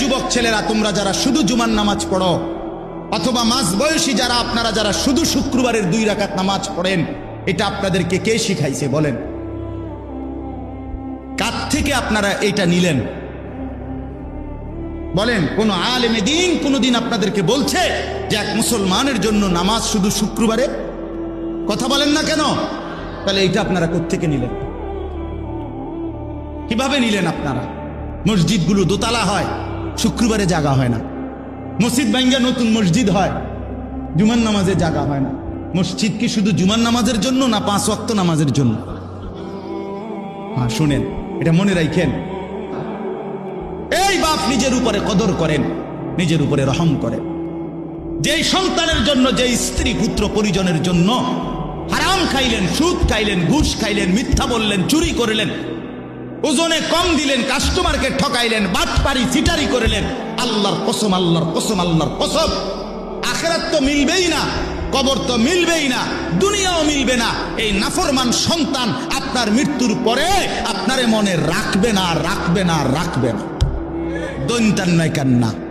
যুবক ছেলেরা, তোমরা যারা শুধু জুমার নামাজ পড়ো, অথবা মাঝ বয়সী যারা, আপনারা যারা শুধু শুক্রবারের দুই রাকাত নামাজ পড়েন, এটা আপনাদেরকে কে শিখাইছে বলেন? কার থেকে আপনারা এটা নিলেন? বলেন, কোন আলেমে দিন কোনদিন আপনাদেরকে বলছে যে এক মুসলমানের জন্য নামাজ শুধু শুক্রবারে? কথা বলেন না কেন? তাহলে এটা আপনারা কোত্থেকে নিলেন? কীভাবে নিলেন আপনারা? মসজিদগুলো দোতলা হয় শুক্রবারে জাগা হয় না। মসজিদ ভাঙ্গা নতুন মসজিদ হয়, জুমার নামাজে জাগা হয় না। মসজিদ কি শুধু জুমার নামাজের জন্য না পাঁচ ওয়াক্ত নামাজের জন্য? হ্যাঁ শুনেন, এটা মনে রাখেন। এই বাপ নিজের উপরে কদর করেন, নিজের উপরে রহম করেন। যেই সন্তানের জন্য, যেই স্ত্রী পুত্র পরিজনের জন্য হারাম খাইলেন, সুদ খাইলেন, ঘুষ খাইলেন, মিথ্যা বললেন, চুরি করলেন ওজনে কম দিলেন কাস্টমারকে ঠকাইলেন বাটপারি চিটারি করলেন। আল্লাহর কসম আল্লাহর কসম আল্লাহর কসম। আখেরাত তো মিলবেই না, কবর তো মিলবেই না, দুনিয়াও মিলবে না। এই নাফরমান সন্তান আপনার মৃত্যুর পরে আপনারে মনে রাখবে না রাখবে না রাখবে না। দৈন্তান নয় কান্না।